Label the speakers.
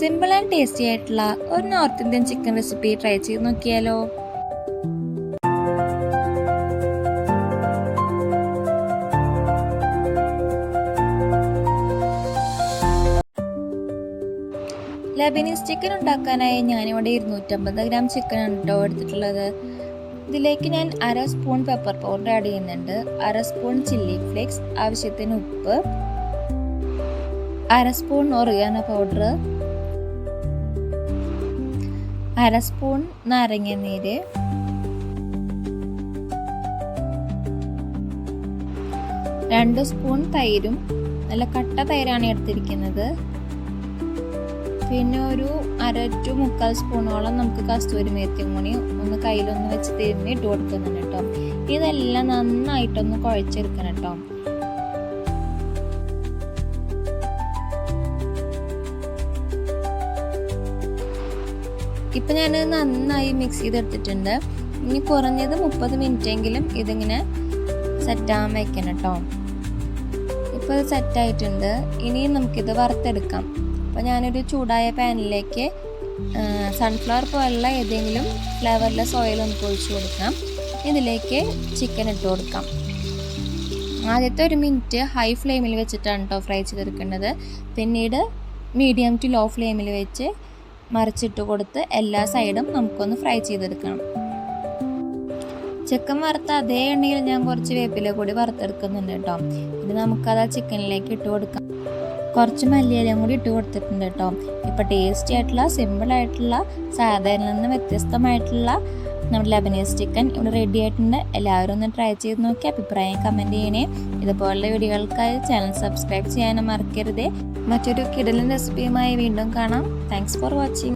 Speaker 1: Simple and tasty ആയിട്ടുള്ള ഒരു north Indian chicken recipe try ചെയ്ത് നോക്കിയാലോ? ലബനീസ് ചിക്കൻ ഉണ്ടാക്കാനായി ഞാനിവിടെ ഇരുന്നൂറ്റമ്പത് ഗ്രാം ചിക്കൻ കേട്ടോ എടുത്തിട്ടുള്ളത്. ഇതിലേക്ക് ഞാൻ അര സ്പൂൺ പെപ്പർ പൗഡർ ആഡ് ചെയ്യുന്നുണ്ട്. അര സ്പൂൺ ചില്ലി ഫ്ലേക്സ് ആവശ്യത്തിന് ഉപ്പ് അര സ്പൂൺ ഒറിയാന പൗഡർ അര സ്പൂൺ നാരങ്ങ നീര്. രണ്ട് സ്പൂൺ തൈരും. നല്ല കട്ട തൈരാണ് എടുത്തിരിക്കുന്നത്. പിന്നെ ഒരു അര ടു മുക്കാൽ സ്പൂണോളം നമുക്ക് കസ്തൂരി മേത്തിയും കൂടി ഒന്ന് കയ്യിലൊന്ന് വെച്ച് തിരുമ്മി ഇട്ട് കൊടുക്കുന്നുണ്ട് കേട്ടോ. ഇതെല്ലാം നന്നായിട്ടൊന്ന് കുഴച്ചെടുക്കണം കേട്ടോ. ഇപ്പം ഞാൻ നന്നായി മിക്സ് ചെയ്തെടുത്തിട്ടുണ്ട്. ഇനി കുറഞ്ഞത് മുപ്പത് മിനിറ്റെങ്കിലും ഇതിങ്ങനെ സെറ്റാകാൻ വയ്ക്കണം കേട്ടോ ഇപ്പോൾ ഇത് സെറ്റായിട്ടുണ്ട് ഇനിയും നമുക്കിത് വറുത്തെടുക്കാം. അപ്പോൾ ഞാനൊരു ചൂടായ പാനിലേക്ക് സൺഫ്ലവർ പോലുള്ള ഏതെങ്കിലും ഫ്ലേവറിലെസ് ഓയിൽ ഒന്ന് ഒഴിച്ചു കൊടുക്കാം. ഇതിലേക്ക് ചിക്കൻ ഇട്ട് കൊടുക്കാം. ആദ്യത്തെ ഒരു മിനിറ്റ് ഹൈ ഫ്ലെയിമിൽ വെച്ചിട്ടാണ് കേട്ടോ ഫ്രൈ ചെയ്തെടുക്കേണ്ടത്. പിന്നീട് മീഡിയം ടു ലോ ഫ്ലെയിമിൽ വെച്ച് മറിച്ചിട്ട് കൊടുത്ത് എല്ലാ സൈഡും നമുക്കൊന്ന് ഫ്രൈ ചെയ്തെടുക്കണം. ചിക്കൻ വറുത്ത അതേ എണ്ണയിൽ ഞാൻ കുറച്ച് വേപ്പില കൂടി വറുത്തെടുക്കുന്നുണ്ട് കേട്ടോ. ഇത് നമുക്കത് ആ ചിക്കനിലേക്ക് ഇട്ട് കൊടുക്കാം. കുറച്ച് മല്ലിയിലയും കൂടി ഇട്ട് കൊടുത്തിട്ടുണ്ട് കേട്ടോ. ഇപ്പോൾ ടേസ്റ്റി ആയിട്ടുള്ള സിമ്പിളായിട്ടുള്ള സാധാരണ നിന്ന് വ്യത്യസ്തമായിട്ടുള്ള നമ്മുടെ ലബനീസ് ചിക്കൻ ഇവിടെ റെഡി ആയിട്ടുണ്ട്. എല്ലാവരും ഒന്ന് ട്രൈ ചെയ്ത് നോക്കി. അഭിപ്രായം കമന്റ് ചെയ്യണേ. ഇതുപോലുള്ള വീഡിയോകൾക്കായി ചാനൽ സബ്സ്ക്രൈബ് ചെയ്യാനും മറക്കരുത്. മറ്റൊരു കിടലൻ റെസിപ്പിയുമായി വീണ്ടും കാണാം. Thanks for watching